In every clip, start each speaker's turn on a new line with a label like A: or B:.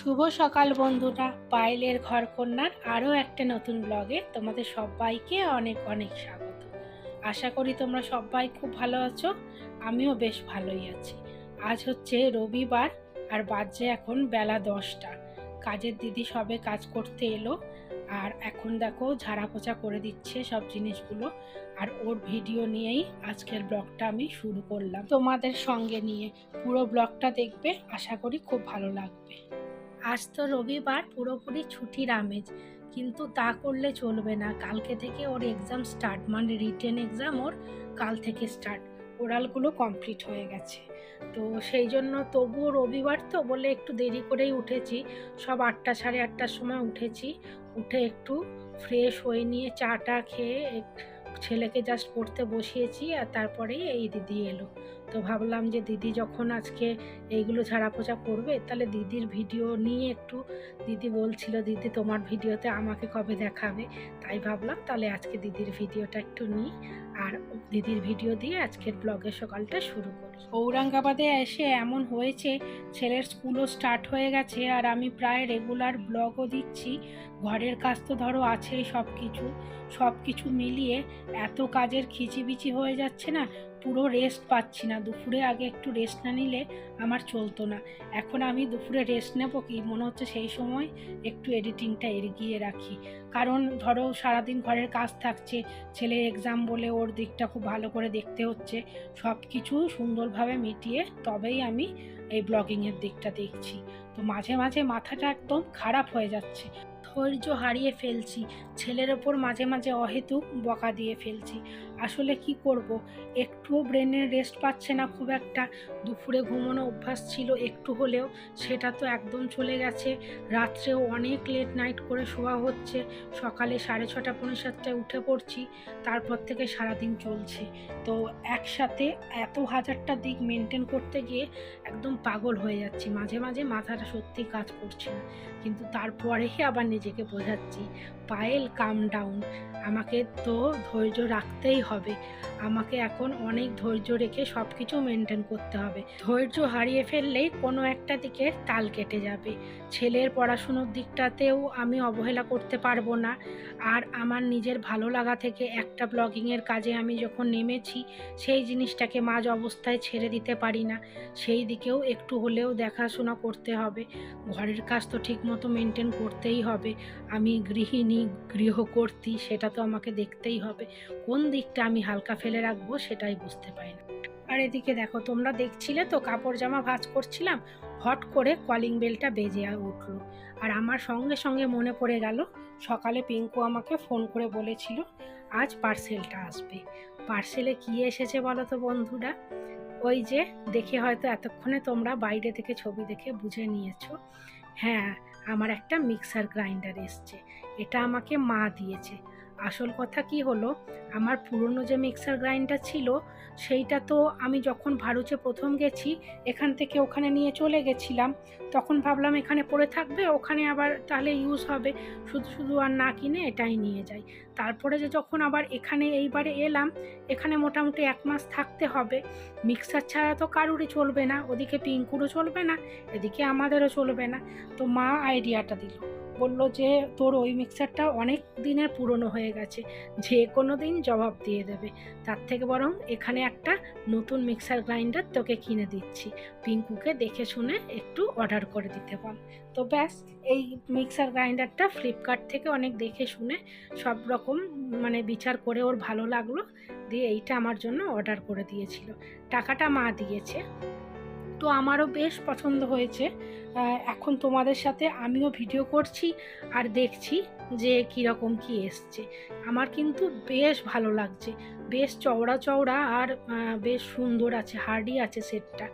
A: শুভ সকাল বন্ধুরা। পায়েলের ঘর কন্যার আরও একটা নতুন ব্লগে তোমাদের সবাইকে অনেক অনেক স্বাগত। আশা করি তোমরা সবাই খুব ভালো আছো, আমিও বেশ ভালোই আছি। আজ হচ্ছে রবিবার আর বাজে এখন বেলা দশটা। কাজের দিদি সবে কাজ করতে এলো আর এখন দেখো ঝাড়া পোছা করে দিচ্ছে সব জিনিসগুলো আর ওর ভিডিও নিয়েই আজকের ব্লগটা আমি শুরু করলাম। তোমাদের সঙ্গে নিয়ে পুরো ব্লগটা দেখবে, আশা করি খুব ভালো লাগবে। আজ তো রবিবার, পুরোপুরি ছুটির আমেজ। কিন্তু তা করলে চলবে না। কালকে থেকে ওর এক্সাম স্টার্ট মানে রিটেন এক্সাম ওর কাল থেকে স্টার্ট ওরালগুলো কমপ্লিট হয়ে গেছে। তো সেই জন্য তবুও রবিবার তো বলে একটু দেরি করেই উঠেছি। সব আটটা সাড়ে আটটার সময় উঠেছি। উঠে একটু ফ্রেশ হয়ে নিয়ে চাটা খেয়ে ছেলেকে জাস্ট পড়তে বসিয়েছি আর তারপরেই এই দিদি এলো। তো ভাবলাম যে দিদি যখন আজকে এইগুলো ঝাড়া পোছা করবে, তাহলে দিদির ভিডিও নিয়ে একটু দিদি বলছিল, দিদি, তোমার ভিডিওতে আমাকে কবে দেখাবে? তাই ভাবলাম তাহলে আজকে দিদির ভিডিওটা একটু নিই আর দিদির ভিডিও দিয়ে আজকের ব্লগের সকালটা শুরু করি। ঔরঙ্গাবাদে এসে এমন হয়েছে, ছেলের স্কুলও স্টার্ট হয়ে গেছে আর আমি প্রায় রেগুলার ব্লগও দিচ্ছি। ঘরের কাজ তো ধরো আছেই সব কিছু সব কিছু মিলিয়ে এত কাজের খিচিবিচি হয়ে যাচ্ছে না, পুরো রেস্ট পাচ্ছি না। দুপুরে আগে একটু রেস্ট না নিলে আমার চলতো না। এখন আমি দুপুরে রেস্ট নেব কি? মনে হচ্ছে সেই সময় একটু এডিটিংটা এগিয়ে রাখি। কারণ ধরো সারাদিন ঘরের কাজ থাকছে ছেলের এক্সাম বলে ওর দিকটা খুব ভালো করে দেখতে হচ্ছে সব কিছু সুন্দরভাবে মিটিয়ে তবেই আমি এই ব্লগিংয়ের দিকটা দেখছি। তো মাঝে মাঝে মাথাটা একদম খারাপ হয়ে যাচ্ছে। ধৈর্য হারিয়ে ফেলছি। ছেলের ওপর মাঝে মাঝে অহেতুক বকা দিয়ে ফেলছি। আসলে কি করব? একটুও ব্রেনের রেস্ট পাচ্ছে না খুব একটা। দুপুরে ঘুমানো অভ্যাস ছিল একটু হলেও, সেটা তো একদম চলে গেছে। রাত্রেও অনেক লেট নাইট করে শোয়া হচ্ছে। সকালে সাড়ে ছটা, পৌনে সাতটায় উঠে পড়ছি। তারপর থেকে সারাদিন চলছে। তো একসাথে এত হাজারটা দিক মেনটেন করতে গিয়ে একদম পাগল হয়ে যাচ্ছি। মাঝে মাঝে মাথাটা সত্যি কাজ করছে না। কিন্তু তারপরেই আবার নিজেকে বোঝাচ্ছি। পায়েল কাম ডাউন আমাকে তো ধৈর্য রাখতেই হবে। আমাকে এখন অনেক ধৈর্য রেখে সব কিছু মেনটেন করতে হবে। ধৈর্য হারিয়ে ফেললেই কোনো একটা দিকে তাল কেটে যাবে। ছেলের পড়াশুনোর দিকটাতেও আমি অবহেলা করতে পারব না। আর আমার নিজের ভালো লাগা থেকে একটা ব্লগিংয়ের কাজে আমি যখন নেমেছি, সেই জিনিসটাকে মাঝ অবস্থায় ছেড়ে দিতে পারি না। সেই দিকেও একটু হলেও দেখাশোনা করতে হবে। ঘরের কাজ তো ঠিক মতো মেনটেন করতেই হবে। আমি গৃহিণী গৃহকর্ত্রী সেটা তো আমাকে দেখতেই হবে। কোন দিকটা আমি হালকা ফেলে রাখব সেটাই বুঝতে পারি না। আর এদিকে দেখো, তোমরা দেখছিলে তো, কাপড় জামা ভাঁজ করছিলাম, হট করে কলিং বেলটা বেজে উঠল। আর আমার সঙ্গে সঙ্গে মনে পড়ে গেল, সকালে পিঙ্কু আমাকে ফোন করে বলেছিল, আজ পার্সেলটা আসবে। পার্সেলে কি এসেছে বলো তো বন্ধুরা? ওই যে, দেখে হয়তো এতক্ষণে তোমরা বাইরে থেকে ছবি দেখে বুঝে নিয়েছো। হ্যাঁ আমার একটা মিক্সার গ্রাইন্ডার এসছে। এটা আমাকে মা দিয়েছে। আসল কথা কি হলো? আমার পুরনো যে মিক্সার গ্রাইন্ডার ছিল সেইটা তো আমি যখন ভারুচে প্রথম গেছি, এখান থেকে ওখানে নিয়ে চলে গেছিলাম, তখন ভাবলাম এখানে পড়ে থাকবে, ওখানে আবার তাহলে ইউজ হবে, শুধু শুধু আর না কিনে এটাই নিয়ে যাই। তারপরে যে যখন আবার এখানে এইবারে এলাম, এখানে মোটামুটি এক মাস থাকতে হবে মিক্সার ছাড়া তো কারুরই চলবে না, ওদিকে পিঙ্কুরও চলবে না, এদিকে আমাদেরও চলবে না, তো মা আইডিয়াটা দিল। বলল যে, তোর ওই মিক্সারটা অনেক দিনের পুরনো হয়ে গেছে। যে কোনো দিন জবাব দিয়ে দেবে। তার থেকে বরং এখানে একটা নতুন মিক্সার গ্রাইন্ডার তোকে কিনে দিচ্ছি। পিঙ্কুকে দেখে শুনে একটু অর্ডার করে দিতে বল। তো ব্যাস, এই মিক্সার গ্রাইন্ডারটা ফ্লিপকার্ট থেকে অনেক দেখে শুনে সব রকম মানে বিচার করে ওর ভালো লাগল। দিয়ে এইটা আমার জন্য অর্ডার করে দিয়েছিল। টাকাটা মা দিয়েছে। তো আমারও বেশ পছন্দ হয়েছে। এখন তোমাদের সাথে আমিও ভিডিও করছি আর দেখছি যে কীরকম কি এসছে। আমার কিন্তু বেশ ভালো লাগছে। বেশ চওড়া চওড়া আর বেশ সুন্দর আছে, হার্ডি আছে সেটটা।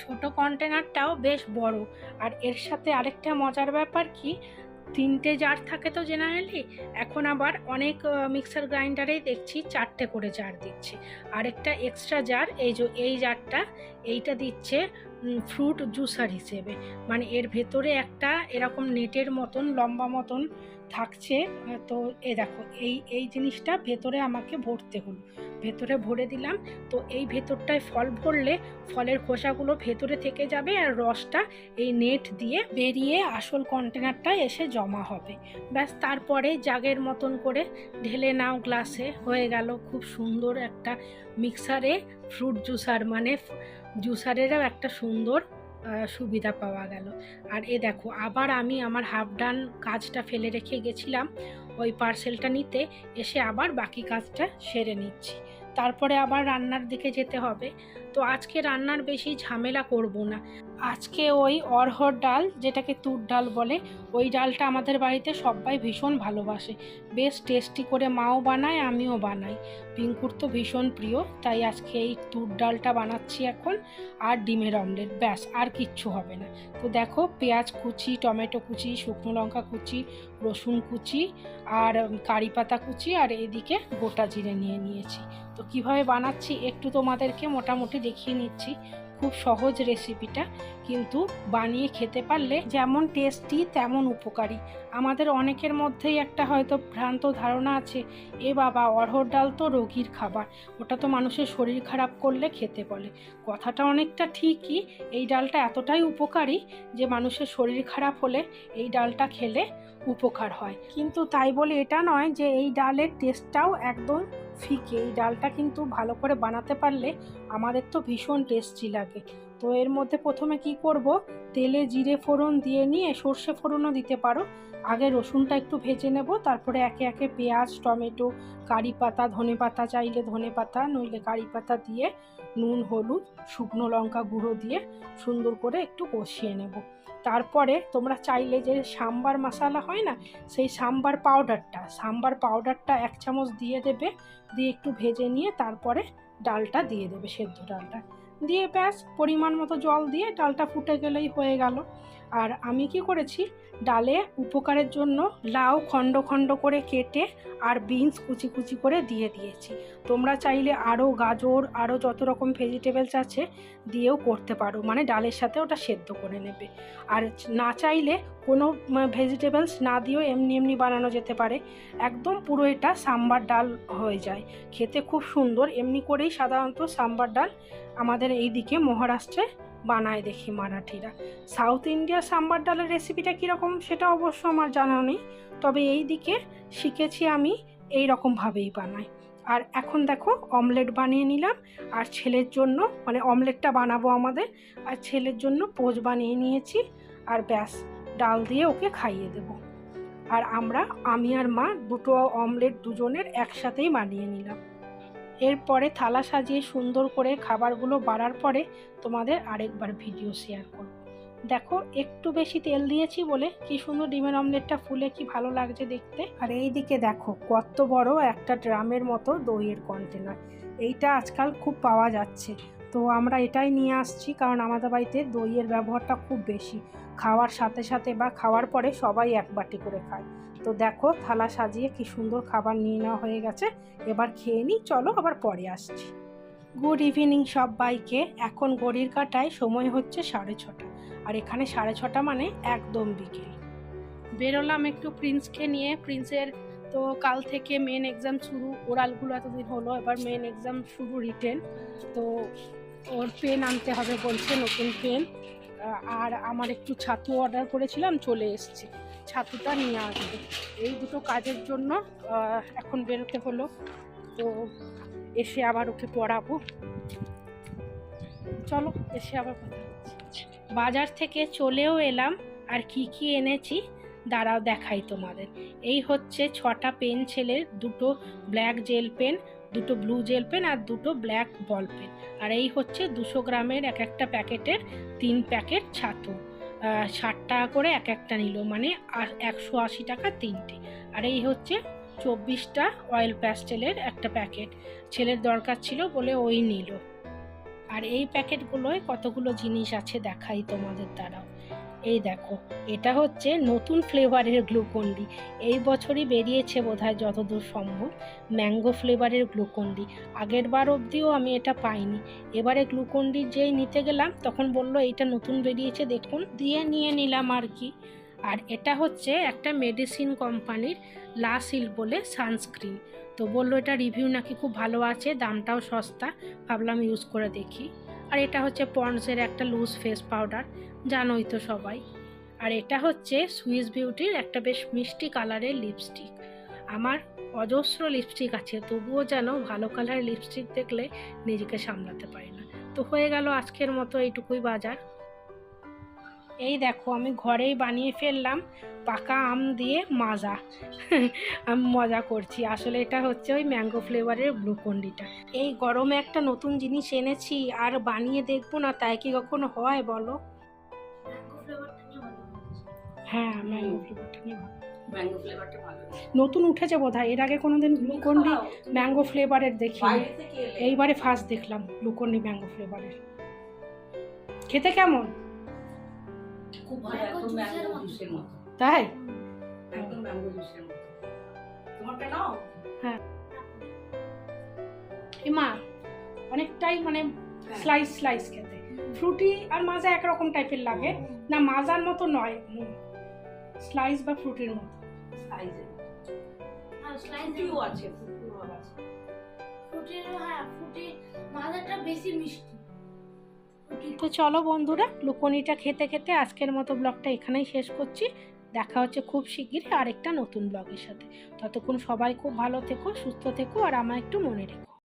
A: ছোট কন্টেনারটাও বেশ বড়। আর এর সাথে আরেকটা মজার ব্যাপার কি তিনটে জার থাকে তো জেনারেলি এখন আবার অনেক মিক্সার গ্রাইন্ডারেই দেখছি চারটে করে জার দিচ্ছে। আরেকটা এক্সট্রা জার, এই যে, এই জারটা, এইটা দিচ্ছে ফ্রুট জুসার হিসেবে। মানে এর ভেতরে একটা এরকম নেটের মতন, লম্বা মতন থাকছে। তো এ দেখো, এই এই জিনিসটা ভেতরে আমাকে ভরতে হলো। ভেতরে ভরে দিলাম। তো এই ভেতরটায় ফল ভরলে ফলের খোসাগুলো ভেতরে থেকে যাবে আর রসটা এই নেট দিয়ে বেরিয়ে আসল কন্টেনারটায় এসে জমা হবে। ব্যাস, তারপরে জাগের মতন করে ঢেলে নাও গ্লাসে হয়ে গেল খুব সুন্দর একটা মিক্সারে ফ্রুট জুসার মানে জুসারেরও একটা সুন্দর সুবিধা পাওয়া গেল। আর এ দেখো, আবার আমি আমার হাফ ডান কাজটা ফেলে রেখে গেছিলাম, ওই পার্সেলটা নিতে, এসে আবার বাকি কাজটা সেরে নিচ্ছি। তারপরে আবার রান্নার দিকে যেতে হবে। তো আজকে রান্নার বেশি ঝামেলা করব না। আজকে ওই অরহর ডাল, যেটাকে তুর ডাল বলে, ওই ডালটা আমাদের বাড়িতে সবাই ভীষণ ভালোবাসে। বেশ টেস্টি করে মাও বানায়, আমিও বানাই। পিঙ্কুর তো ভীষণ প্রিয়, তাই আজকে এই তুর ডালটা বানাচ্ছি এখন, আর ডিমের অমলেট, ব্যাস, আর কিচ্ছু হবে না। তো দেখো, পেঁয়াজ কুচি, টমেটো কুচি, শুকনো লঙ্কা কুচি, রসুন কুচি, আর কারি পাতা কুচি, আর এদিকে গোটা জিরে নিয়ে নিয়েছি। তো কীভাবে বানাচ্ছি একটু তোমাদেরকে মোটামুটি দেখিয়ে নিচ্ছি। খুব সহজ রেসিপিটা কিন্তু বানিয়ে খেতে পারলে যেমন টেস্টি তেমন উপকারী। আমাদের অনেকের মধ্যেই একটা হয়তো ভ্রান্ত ধারণা আছে, এ বাবা অরহর ডাল তো রোগীর খাবার। ওটা তো মানুষের শরীর খারাপ করলে খেতে বলে। কথাটা অনেকটা ঠিকই, এই ডালটা এতটাই উপকারী যে মানুষের শরীর খারাপ হলে এই ডালটা খেলে উপকার হয়। কিন্তু তাই বলে এটা নয় যে এই ডালের টেস্টটাও একদম ফিকে। এই ডালটা কিন্তু ভালো করে বানাতে পারলে আমাদের তো ভীষণ টেস্টি লাগে। তো এর মধ্যে প্রথমে কি করব? তেলে জিরে ফোড়ন দিয়ে নিয়ে সর্ষে ফোড়নও দিতে পারো। আগে রসুনটা একটু ভেজে নেব, তারপরে একে একে পেঁয়াজ, টমেটো, কারি পাতা, ধনে পাতা চাইলে ধনে পাতা, নইলে কারি পাতা দিয়ে নুন, হলুদ, শুকনো লঙ্কা গুঁড়ো দিয়ে সুন্দর করে একটু কষিয়ে নেব। তারপরে তোমরা চাইলে যে সাম্বার মশলা হয় না, সেই সাম্বার পাউডারটা সাম্বার পাউডারটা এক চামচ দিয়ে দেবে, দিয়ে একটু ভেজে নিয়ে তারপরে ডালটা দিয়ে দেবে সেদ্ধ ডালটা। দিয়ে ব্যাস পরিমাণ মতো জল দিয়ে ডালটা ফুটে গেলেই হয়ে গেল। আর আমি কি করেছি? ডালে উপকারের জন্য লাউ খণ্ড খণ্ড করে কেটে আর বিনস কুচি কুচি করে দিয়ে দিয়েছি। তোমরা চাইলে আরও গাজর, আরও যত রকম ভেজিটেবলস আছে দিয়েও করতে পারো। মানে ডালের সাথে ওটা সেদ্ধ করে নেবে। আর না চাইলে কোনো ভেজিটেবলস না দিয়েও এমনি এমনি বানানো যেতে পারে। একদম পুরো এটা সাম্বার ডাল হয়ে যায়। খেতে খুব সুন্দর। এমনি করেই সাধারণত সাম্বার ডাল আমাদের এই দিকে মহারাষ্ট্রে বানায় দেখি মারাঠিরা। সাউথ ইন্ডিয়া সাম্বার ডালের রেসিপিটা কীরকম সেটা অবশ্য আমার জানা নেই, তবে এই দিকে শিখেছি আমি এই রকমভাবেই বানাই আর এখন দেখো অমলেট বানিয়ে নিলাম, আর ছেলের জন্য মানে অমলেটটা বানাবো আমাদের, আর ছেলের জন্য পোজ বানিয়ে নিয়েছি, আর ব্যাস, ডাল দিয়ে ওকে খাইয়ে দেব। আর আমরা, আমি আর মা দুটো অমলেট দুজনের একসাথেই বানিয়ে নিলাম। এরপরে থালা সাজিয়ে সুন্দর করে খাবারগুলো বাড়ার পরে তোমাদের আরেকবার ভিডিও শেয়ার করব। দেখো, একটু বেশি তেল দিয়েছি বলে কি সুন্দর ডিমের অমলেটটা ফুলে কি ভালো লাগছে দেখতে। আর এই দিকে দেখো, কত বড় একটা ড্রামের মতো দইয়ের কন্টেনার এইটা আজকাল খুব পাওয়া যাচ্ছে। তো আমরা এটাই নিয়ে আসছি কারণ আমাদের বাড়িতে দইয়ের ব্যবহারটা খুব বেশি। খাওয়ার সাথে সাথে বা খাওয়ার পরে সবাই এক বাটি করে খায়। তো দেখো থালা সাজিয়ে কি সুন্দর খাবার নিয়ে নেওয়া হয়ে গেছে। এবার খেয়ে নিই, চলো আবার পরে আসছি। গুড ইভিনিং সবাইকে। এখন ঘড়ির কাটায় সময় হচ্ছে সাড়ে ছটা। আর এখানে সাড়ে ছটা মানে একদম বিকেল। বেরোলাম একটু প্রিন্সকে নিয়ে। প্রিন্সের তো কাল থেকে মেন এক্সাম শুরু। ওরালগুলো এতদিন হলো, এবার মেন এক্সাম শুরু রিটেন তো ওর পেন আনতে হবে বলছে, নতুন পেন আর আমার একটু ছাতু অর্ডার করেছিলাম, চলে এসছে। ছাতুটা নিয়ে আসবে। এই দুটো কাজের জন্য এখন বেরোতে হলো। তো এসে আবার ওকে পড়াবো। চলো, এসে আবার বাজার থেকে চলেও এলাম, আর কি কি এনেছি দাঁড়াও দেখাই তোমাদের। এই হচ্ছে ছটা পেন ছেলের, দুটো ব্ল্যাক জেল পেন দুটো ব্লু জেল পেন আর দুটো ব্ল্যাক বল পেন আর এই হচ্ছে দুশো গ্রামের এক একটা প্যাকেটের তিন প্যাকেট ছাতু। ষাট টাকা করে এক একটা নিল মানে একশো আশি টাকা তিনটে। আর এই হচ্ছে চব্বিশটা অয়েল প্যাস্টেলের একটা প্যাকেট। ছেলের দরকার ছিল বলে ওই নিল। আর এই প্যাকেটগুলোয় কতগুলো জিনিস আছে দেখাই তোমাদের দ্বারাও এই দেখো, এটা হচ্ছে নতুন ফ্লেভারের গ্লুকন্ডি এই বছরই বেরিয়েছে বোধহয় যতদূর সম্ভব ম্যাঙ্গো ফ্লেভারের গ্লুকন্ডি আগের বার অবধিও আমি এটা পাইনি। এবারে গ্লুকন্ডি যেই নিতে গেলাম, তখন বলল এইটা নতুন বেরিয়েছে, দেখুন। দিয়ে নিয়ে নিলাম আর কি। আর এটা হচ্ছে একটা মেডিসিন কোম্পানির লাসিল বলে সানস্ক্রিন। তো বলল এটা রিভিউ নাকি খুব ভালো আছে, দামটাও সস্তা। ভাবলাম ইউজ করে দেখি। আর এটা হচ্ছে পন্ডসের একটা লুজ ফেস পাউডার। জানোই তো সবাই। আর এটা হচ্ছে সুইস বিউটির একটা বেশ মিষ্টি কালারের লিপস্টিক আমার অজস্র লিপস্টিক আছে, তবুও যেন ভালো কালারের লিপস্টিক দেখলে নিজেকে সামলাতে পারি না। তো হয়ে গেল আজকের মতো এইটুকুই বাজার। এই দেখো, আমি ঘরেই বানিয়ে ফেললাম পাকা আম দিয়ে মাজা। আমি মজা করছি। আসলে এটা হচ্ছে ওই ম্যাঙ্গো ফ্লেভারের গ্লুকন্ডিটা এই গরমে একটা নতুন জিনিস এনেছি, আর বানিয়ে দেখব না, তাই কি কখনো হয় বলো? হ্যাঁ ম্যাঙ্গো ফ্লেভারটা নিয়ে ভালো।
B: ম্যাঙ্গো ফ্লেভারটা ভালো।
A: নতুন উঠেছে বোধ হয় এর আগে কোনোদিন গ্লুকন্ডি ম্যাঙ্গো ফ্লেভারের
B: এলে।
A: এইবারে ফার্স্ট দেখলাম গ্লুকন্ডি ম্যাঙ্গো ফ্লেভারের খেতে কেমন?
B: খুব ভালো একদম ম্যাঙ্গো জুসের মতো।
A: তাই?
B: একদম ম্যাঙ্গো জুসের মতো। তোমারটা নাও।
A: এমা অনেকটাই মানে স্লাইস স্লাইস খেতে। ফ্রুটি আর মাজা একরকম টাইপের লাগে। না মাজার মতো নয় স্লাইস বা ফ্রুটের মতো।
B: সাইজের
C: স্লাইস
B: ফুটিও আছে ফুটিও আছে।
C: ফুটির হ্যাঁ ফুটি মাজাটা বেশি মিষ্টি।
A: তো চলো বন্ধুরা লুকনিটা খেতে খেতে আজকের মতো ব্লগটা এখানেই শেষ করছি। দেখা হচ্ছে খুব শিগগিরই আরেকটা নতুন ব্লগের সাথে। ততক্ষণ সবাই খুব ভালো থেকো সুস্থ থেকো আর আমার একটু মনে রেখো।